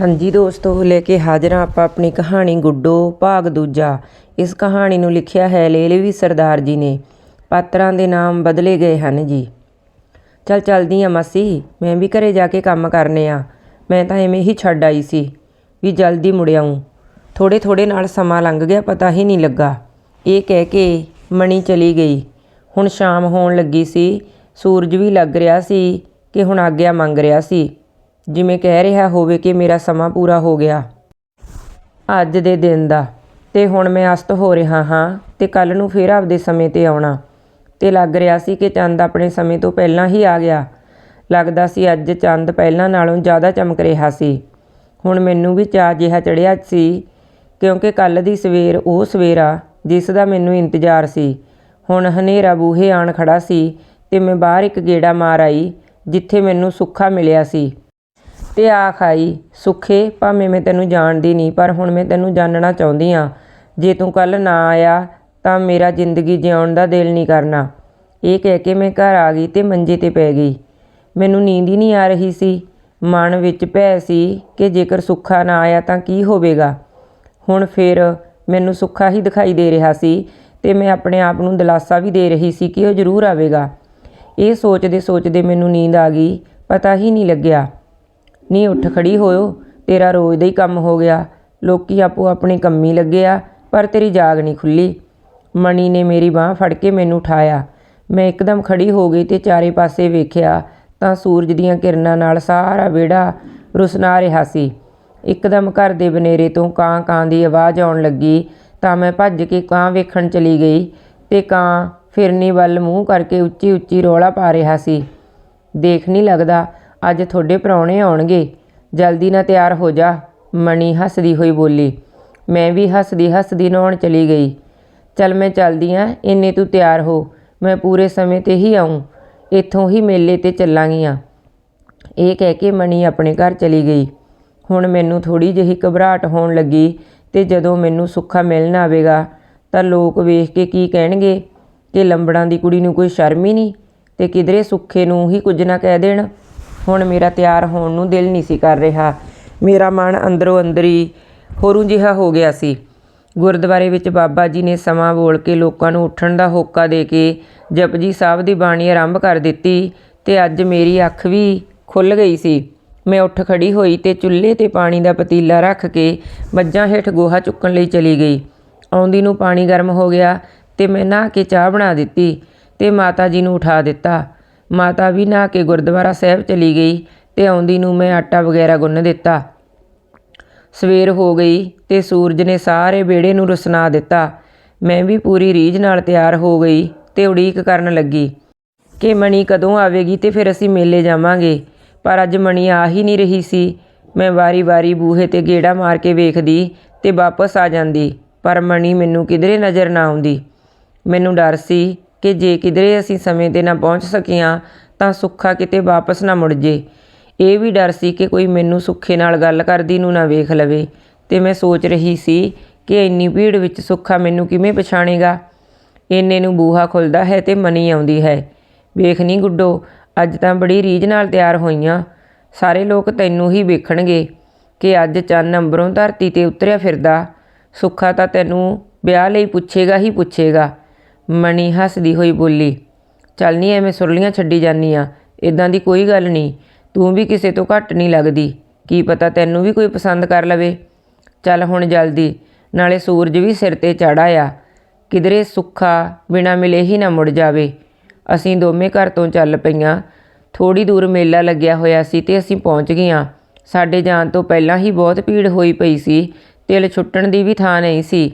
ਹਾਂਜੀ ਦੋਸਤੋ, ਲੈ ਕੇ ਹਾਜ਼ਰ ਹਾਂ ਆਪਾਂ ਆਪਣੀ ਕਹਾਣੀ ਗੁੱਡੋ ਭਾਗ ਦੂਜਾ। ਇਸ ਕਹਾਣੀ ਨੂੰ ਲਿਖਿਆ ਹੈ ਲੇਲਵੀ ਸਰਦਾਰ ਜੀ ਨੇ। ਪਾਤਰਾਂ ਦੇ ਨਾਮ ਬਦਲੇ ਗਏ ਹਨ ਜੀ। ਚੱਲ ਚੱਲਦੀ ਆ ਮਾਸੀ, ਮੈਂ ਵੀ ਘਰੇ ਜਾ ਕੇ ਕੰਮ ਕਰਨੇ ਆ। ਮੈਂ ਤਾਂ ਐਵੇਂ ਹੀ ਛੱਡ ਆਈ ਸੀ ਵੀ ਜਲਦੀ ਮੁੜ ਆਊਂ। ਥੋੜੇ ਥੋੜੇ ਨਾਲ ਸਮਾਂ ਲੰਘ ਗਿਆ, ਪਤਾ ਹੀ ਨਹੀਂ ਲੱਗਾ। ਇਹ ਕਹਿ ਕੇ ਮਣੀ ਚਲੀ ਗਈ। ਹੁਣ ਸ਼ਾਮ ਹੋਣ ਲੱਗੀ ਸੀ। ਸੂਰਜ ਵੀ ਲੱਗ ਰਿਹਾ ਸੀ ਕਿ ਹੁਣ ਆਗਿਆ ਮੰਗ ਰਿਹਾ ਸੀ। ਜਿਵੇਂ ਕਹਿ ਰਿਹਾ ਹੋਵੇ ਕਿ ਮੇਰਾ ਸਮਾਂ ਪੂਰਾ ਹੋ ਗਿਆ। ਅੱਜ ਦੇ ਦਿਨ ਦਾ। ਤੇ ਹੁਣ ਮੈਂ ਅਸਤ ਹੋ ਰਿਹਾ ਹਾਂ ਤੇ ਕੱਲ ਨੂੰ ਫੇਰ ਆਪਦੇ ਸਮੇਂ ਤੇ ਆਉਣਾ। ਤੇ ਲੱਗ ਰਿਹਾ ਸੀ ਕਿ ਚੰਦ ਆਪਣੇ ਸਮੇਂ ਤੋਂ ਪਹਿਲਾਂ ਹੀ ਆ ਗਿਆ। ਲੱਗਦਾ ਸੀ ਅੱਜ ਚੰਦ ਪਹਿਲਾਂ ਨਾਲੋਂ ਜ਼ਿਆਦਾ ਚਮਕ ਰਿਹਾ ਸੀ। ਹੁਣ ਮੈਨੂੰ ਵੀ ਚਾਅ ਜਿਹਾ ਚੜਿਆ ਸੀ, ਕਿਉਂਕਿ ਕੱਲ ਦੀ ਸਵੇਰ ਉਹ ਸਵੇਰਾ ਜਿਸ ਦਾ ਮੈਨੂੰ ਇੰਤਜ਼ਾਰ ਸੀ। ਹੁਣ ਹਨੇਰਾ ਬੂਹੇ ਆਣ ਖੜਾ ਸੀ ਤੇ ਮੈਂ ਬਾਹਰ ਇੱਕ ਗੇੜਾ ਮਾਰ ਆਈ, ਜਿੱਥੇ ਮੈਨੂੰ ਸੁੱਖਾ ਮਿਲਿਆ ਸੀ। ਤੇ ਆਖ ਆਈ ਸੁੱਖੇ, ਭਾਵੇਂ ਮੈਂ ਤੈਨੂੰ ਜਾਣਦੀ ਨਹੀਂ, ਪਰ ਹੁਣ ਮੈਂ ਤੈਨੂੰ ਜਾਣਨਾ ਚਾਹੁੰਦੀ ਆ ਜੇ ਤੂੰ ਕੱਲ ਨਾ ਆਇਆ, ਤਾਂ ਮੇਰਾ ਜ਼ਿੰਦਗੀ ਜਿਉਣ ਦਾ ਦਿਲ ਨਹੀਂ ਕਰਨਾ। ਇਹ ਕਹਿ ਕੇ ਮੈਂ ਘਰ ਆ ਗਈ ਤੇ ਮੰਜੇ ਤੇ ਪੈ ਗਈ। ਮੈਨੂੰ ਨੀਂਦ ਹੀ ਨਹੀਂ ਆ ਰਹੀ ਸੀ। ਮਨ ਵਿੱਚ ਭੈ ਸੀ ਕਿ ਜੇਕਰ ਸੁੱਖਾ ਨਾ ਆਇਆ ਤਾਂ ਕੀ ਹੋਵੇਗਾ। ਹੁਣ ਫਿਰ ਮੈਨੂੰ ਸੁੱਖਾ ਹੀ ਦਿਖਾਈ ਦੇ ਰਿਹਾ ਸੀ ਤੇ ਮੈਂ ਆਪਣੇ ਆਪ ਨੂੰ ਦਿਲਾਸਾ ਵੀ ਦੇ ਰਹੀ ਸੀ ਕਿ ਉਹ ਜ਼ਰੂਰ ਆਵੇਗਾ। ਇਹ ਸੋਚਦੇ ਸੋਚਦੇ ਮੈਨੂੰ ਨੀਂਦ ਆ ਗਈ। ਪਤਾ ਹੀ ਨਹੀਂ ਲੱਗਿਆ। ਨਹੀਂ ਉੱਠ ਖੜੀ ਹੋਇਓ, ਤੇਰਾ ਰੋਜ਼ ਦਾ ਹੀ ਕੰਮ ਹੋ ਗਿਆ। ਲੋਕੀ ਆਪੋ ਆਪਣੇ ਕੰਮੀ ਲੱਗੇ ਆ, ਪਰ ਤੇਰੀ ਜਾਗ ਨਹੀਂ ਖੁੱਲੀ। ਮਣੀ ਨੇ ਮੇਰੀ ਬਾਹ ਫੜ ਕੇ ਮੈਨੂੰ ਉਠਾਇਆ। ਮੈਂ ਇੱਕਦਮ ਖੜੀ ਹੋ ਗਈ ਤੇ ਚਾਰੇ ਪਾਸੇ ਵੇਖਿਆ ਤਾਂ ਸੂਰਜ ਦੀਆਂ ਕਿਰਨਾਂ ਨਾਲ ਸਾਰਾ ਵਿਹੜਾ ਰੁਸਨਾ ਰਿਹਾ ਸੀ। ਇੱਕਦਮ ਘਰ ਦੇ ਬਨੇਰੇ ਤੋਂ ਕਾਂ ਕਾਂ ਦੀ ਆਵਾਜ਼ ਆਉਣ ਲੱਗੀ ਤਾਂ ਮੈਂ ਭੱਜ ਕੇ ਕਾਂ ਵੇਖਣ ਚਲੀ ਗਈ ਤੇ ਕਾਂ ਫਿਰਨੀ ਵੱਲ ਮੂੰਹ ਕਰਕੇ ਉੱਚੀ ਉੱਚੀ ਰੋਲਾ ਪਾ ਰਿਹਾ ਸੀ। ਦੇਖ ਨਹੀਂ ਲੱਗਦਾ ਅੱਜ ਤੁਹਾਡੇ ਪ੍ਰਾਹੁਣੇ ਆਉਣਗੇ। ਜਲਦੀ ਨਾਲ ਤਿਆਰ ਹੋ ਜਾ। ਮਣੀ ਹੱਸਦੀ ਹੋਈ ਬੋਲੀ, ਮੈਂ ਵੀ ਹੱਸਦੀ ਹੱਸਦੀ ਨਹਾਉਣ ਚਲੀ ਗਈ। ਚੱਲ ਮੈਂ ਚੱਲਦੀ ਆਂ, ਇੰਨੇ ਤੂੰ ਤਿਆਰ ਹੋ, ਮੈਂ ਪੂਰੇ ਸਮੇਂ ਤੇ ਹੀ ਆਉਂ ਇੱਥੋਂ ਹੀ ਮੇਲੇ ਤੇ ਚੱਲਾਂਗੀਆਂ ਇਹ ਕਹਿ ਕੇ ਮਣੀ ਆਪਣੇ ਘਰ ਚਲੀ ਗਈ। ਹੁਣ ਮੈਨੂੰ ਥੋੜੀ ਜਿਹੀ ਘਬਰਾਹਟ ਹੋਣ ਲੱਗੀ ਤੇ ਜਦੋਂ ਮੈਨੂੰ ਸੁੱਖਾ ਮਿਲਣ ਆਵੇਗਾ, ਤਾਂ ਲੋਕ ਵੇਖ ਕੇ ਕੀ ਕਹਿਣਗੇ? ਕਿ ਲੰਬੜਾਂ ਦੀ ਕੁੜੀ ਨੂੰ ਕੋਈ ਸ਼ਰਮ ਹੀ ਨਹੀਂ ਤੇ ਕਿਧਰੇ ਸੁੱਖੇ ਨੂੰ ਹੀ ਕੁਝ ਨਾ ਕਹਿ ਦੇਣ। ਹੁਣ ਮੇਰਾ ਤਿਆਰ ਹੋਣ ਨੂੰ ਦਿਲ ਨਹੀਂ ਸੀ ਕਰ ਰਿਹਾ। ਮੇਰਾ ਮਨ ਅੰਦਰੋਂ ਅੰਦਰੀ ਹੋਰੂ ਜਿਹਾ ਹੋ ਗਿਆ ਸੀ। ਗੁਰਦੁਆਰੇ ਵਿੱਚ ਬਾਬਾ ਜੀ ਨੇ ਸਮਾਂ ਬੋਲ ਕੇ ਲੋਕਾਂ ਨੂੰ ਉੱਠਣ ਦਾ ਹੋਕਾ ਦੇ ਕੇ ਜਪਜੀ ਸਾਹਿਬ ਦੀ ਬਾਣੀ ਆਰੰਭ ਕਰ ਦਿੱਤੀ ਤੇ ਅੱਜ ਮੇਰੀ ਅੱਖ ਵੀ ਖੁੱਲ ਗਈ ਸੀ। ਮੈਂ ਉੱਠ ਖੜੀ ਹੋਈ ਤੇ ਚੁੱਲ੍ਹੇ ਤੇ ਪਾਣੀ ਦਾ ਪਤੀਲਾ ਰੱਖ ਕੇ ਮੱਝਾਂ ਹੇਠ ਗੋਹਾ ਚੁੱਕਣ ਲਈ ਚਲੀ ਗਈ। ਆਉਂਦੀ ਨੂੰ ਪਾਣੀ ਗਰਮ ਹੋ ਗਿਆ ਤੇ ਮੈਂ ਨਹਾ ਕੇ ਚਾਹ ਬਣਾ ਦਿੱਤੀ ਤੇ ਮਾਤਾ ਜੀ ਨੂੰ ਉਠਾ ਦਿੱਤਾ। ਮਾਤਾ ਵੀ ਨਹਾ ਕੇ ਗੁਰਦੁਆਰਾ ਸਾਹਿਬ ਚਲੀ ਗਈ ਤੇ ਆਉਂਦੀ ਨੂੰ ਮੈਂ ਆਟਾ ਵਗੈਰਾ ਗੁੰਨ ਦਿੱਤਾ। ਸਵੇਰ ਹੋ ਗਈ ਤੇ ਸੂਰਜ ਨੇ ਸਾਰੇ ਵਿਹੜੇ ਨੂੰ ਰੁਸਨਾ ਦਿੱਤਾ। ਮੈਂ ਵੀ ਪੂਰੀ ਰੀਝ ਨਾਲ ਤਿਆਰ ਹੋ ਗਈ ਤੇ ਉਡੀਕ ਕਰਨ ਲੱਗੀ ਕਿ ਮਣੀ ਕਦੋਂ ਆਵੇਗੀ ਤੇ ਫਿਰ ਅਸੀਂ ਮੇਲੇ ਜਾਵਾਂਗੇ। ਪਰ ਅੱਜ ਮਣੀ ਆ ਹੀ ਨਹੀਂ ਰਹੀ ਸੀ। ਮੈਂ ਵਾਰੀ-ਵਾਰੀ ਬੂਹੇ ਤੇ ਗੇੜਾ ਮਾਰ ਕੇ ਵੇਖਦੀ ਤੇ ਵਾਪਸ ਆ ਜਾਂਦੀ, ਪਰ ਮਣੀ ਮੈਨੂੰ ਕਿਧਰੇ ਨਜ਼ਰ ਨਾ ਆਉਂਦੀ। ਮੈਨੂੰ ਡਰ ਸੀ ਕਿ ਜੇ ਕਿਧਰੇ ਅਸੀਂ ਸਮੇਂ ਤੇ ਨਾ ਪਹੁੰਚ ਸਕੀਆਂ, ਤਾਂ ਸੁੱਖਾ ਕਿਤੇ ਵਾਪਸ ਨਾ ਮੁੜ ਜੇ। ਇਹ ਵੀ ਡਰ ਸੀ ਕਿ ਕੋਈ ਮੈਨੂੰ ਸੁੱਖੇ ਨਾਲ ਗੱਲ ਕਰਦੀ ਨੂੰ ਨਾ ਵੇਖ ਲਵੇ। ਤੇ ਮੈਂ ਸੋਚ ਰਹੀ ਸੀ ਕਿ ਇੰਨੀ ਭੀੜ ਵਿੱਚ ਸੁੱਖਾ ਮੈਨੂੰ ਕਿਵੇਂ ਪਛਾਣੇਗਾ? ਇੰਨੇ ਨੂੰ ਬੂਹਾ ਖੁੱਲਦਾ ਹੈ ਤੇ ਮਨੀ ਆਉਂਦੀ ਹੈ। ਵੇਖ ਨਹੀਂ ਗੁੱਡੋ, ਅੱਜ ਤਾਂ ਬੜੀ ਰੀਝ ਨਾਲ ਤਿਆਰ ਹੋਈਆਂ। ਸਾਰੇ ਲੋਕ ਤੈਨੂੰ ਹੀ ਵੇਖਣਗੇ ਕਿ ਅੱਜ ਚੰਨ ਅੰਬਰੋਂ ਧਰਤੀ ਤੇ ਉਤਰਿਆ ਫਿਰਦਾ। ਸੁੱਖਾ ਤਾਂ ਤੈਨੂੰ ਵਿਆਹ ਲਈ ਪੁੱਛੇਗਾ ਹੀ ਪੁੱਛੇਗਾ। ਮਣੀ ਹੱਸਦੀ ਹੋਈ ਬੋਲੀ, ਚੱਲ ਨਹੀਂ ਐਵੇਂ ਸੁਰਲੀਆਂ ਛੱਡੀ ਜਾਨੀ ਆ ਇਦਾਂ ਦੀ ਕੋਈ ਗੱਲ ਨਹੀਂ ਤੂੰ ਵੀ ਕਿਸੇ ਤੋਂ ਘੱਟ ਨਹੀਂ ਲੱਗਦੀ, ਕੀ ਪਤਾ ਤੈਨੂੰ ਵੀ ਕੋਈ ਪਸੰਦ ਕਰ ਲਵੇ। ਚੱਲ ਹੁਣ ਜਲਦੀ, ਨਾਲੇ ਸੂਰਜ ਵੀ ਸਿਰ ਤੇ ਚੜ੍ਹ ਆ, ਕਿਧਰੇ ਸੁੱਖਾ ਬਿਨਾ ਮਿਲੇ ਹੀ ਨਾ ਮੁੜ ਜਾਵੇ। ਅਸੀਂ ਦੋਵੇਂ ਘਰ ਤੋਂ ਚੱਲ ਪਈਆਂ ਥੋੜੀ ਦੂਰ ਮੇਲਾ ਲੱਗਿਆ ਹੋਇਆ ਸੀ ਤੇ ਅਸੀਂ ਪਹੁੰਚ ਗਈਆਂ। ਸਾਡੇ ਜਾਣ ਤੋਂ ਪਹਿਲਾਂ ਹੀ ਬਹੁਤ ਭੀੜ ਹੋਈ ਪਈ ਸੀ, ਤਿਲ ਛੁੱਟਣ ਦੀ ਵੀ ਥਾਂ ਨਹੀਂ ਸੀ।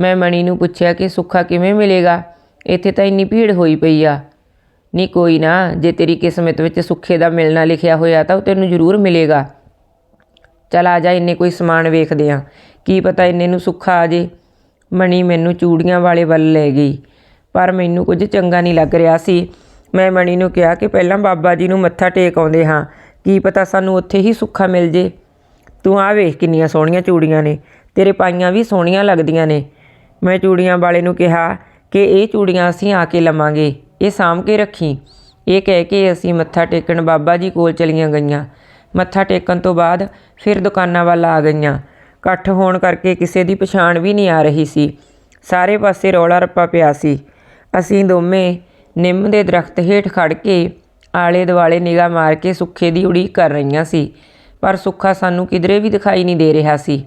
ਮੈਂ ਮਣੀ ਨੂੰ ਪੁੱਛਿਆ ਕਿ ਸੁੱਖਾ ਕਿਵੇਂ ਮਿਲੇਗਾ? ਇੱਥੇ ਤਾਂ ਇੰਨੀ ਭੀੜ ਹੋਈ ਪਈ ਆ। ਨਹੀਂ ਕੋਈ ਨਾ, ਜੇ ਤੇਰੀ ਕਿਸਮਤ ਵਿੱਚ ਸੁੱਖੇ ਦਾ ਮਿਲਣਾ ਲਿਖਿਆ ਹੋਇਆ ਤਾਂ ਉਹ ਤੈਨੂੰ ਜ਼ਰੂਰ ਮਿਲੇਗਾ। ਚਲ ਆ ਜਾ, ਇੰਨੇ ਕੋਈ ਸਮਾਨ ਵੇਖਦੇ ਆ। ਕੀ ਪਤਾ ਇੰਨੇ ਨੂੰ ਸੁੱਖਾ ਆ ਜੇ। ਮਣੀ ਮੈਨੂੰ ਚੂੜੀਆਂ ਵਾਲੇ ਵੱਲ ਲੈ ਗਈ। ਪਰ ਮੈਨੂੰ ਕੁਝ ਚੰਗਾ ਨਹੀਂ ਲੱਗ ਰਿਹਾ ਸੀ। ਮੈਂ ਮਣੀ ਨੂੰ ਕਿਹਾ ਕਿ ਪਹਿਲਾਂ ਬਾਬਾ ਜੀ ਨੂੰ ਮੱਥਾ ਟੇਕ ਆਉਂਦੇ ਹਾਂ। ਕੀ ਪਤਾ ਸਾਨੂੰ ਉੱਥੇ ਹੀ ਸੁੱਖਾ ਮਿਲ ਜੇ। ਤੂੰ ਆ ਵੇਖ ਕਿੰਨੀਆਂ ਸੋਹਣੀਆਂ ਚੂੜੀਆਂ ਨੇ। ਤੇਰੇ ਪਾਈਆਂ ਵੀ ਸੋਹਣੀਆਂ ਲੱਗਦੀਆਂ ਨੇ। ਮੈਂ ਚੂੜੀਆਂ ਵਾਲੇ ਨੂੰ ਕਿਹਾ ਕਿ ਇਹ ਚੂੜੀਆਂ ਅਸੀਂ ਆ ਕੇ ਲਵਾਂਗੇ। ਇਹ ਸਾਂਭ ਕੇ ਰੱਖੀ। ਇਹ ਕਹਿ ਕੇ ਅਸੀਂ ਮੱਥਾ ਟੇਕਣ ਬਾਬਾ ਜੀ ਕੋਲ ਚਲੀਆਂ ਗਈਆਂ। ਮੱਥਾ ਟੇਕਣ ਤੋਂ ਬਾਅਦ ਫਿਰ ਦੁਕਾਨਾਂ ਵੱਲ ਆ ਗਈਆਂ। ਇਕੱਠ ਹੋਣ ਕਰਕੇ ਕਿਸੇ ਦੀ ਪਛਾਣ ਵੀ ਨਹੀਂ ਆ ਰਹੀ ਸੀ। ਸਾਰੇ ਪਾਸੇ ਰੌਲਾ ਰੱਪਾ ਪਿਆ ਸੀ। ਅਸੀਂ ਦੋਵੇਂ ਨਿੰਮ ਦੇ ਦਰਖਤ ਹੇਠ ਖੜ ਕੇ ਆਲੇ ਦੁਆਲੇ ਨਿਗਾਹ ਮਾਰ ਕੇ ਸੁੱਖੇ ਦੀ ਉਡੀਕ ਕਰ ਰਹੀਆਂ ਸੀ। ਪਰ ਸੁੱਖਾ ਸਾਨੂੰ ਕਿਧਰੇ ਵੀ ਦਿਖਾਈ ਨਹੀਂ ਦੇ ਰਿਹਾ ਸੀ।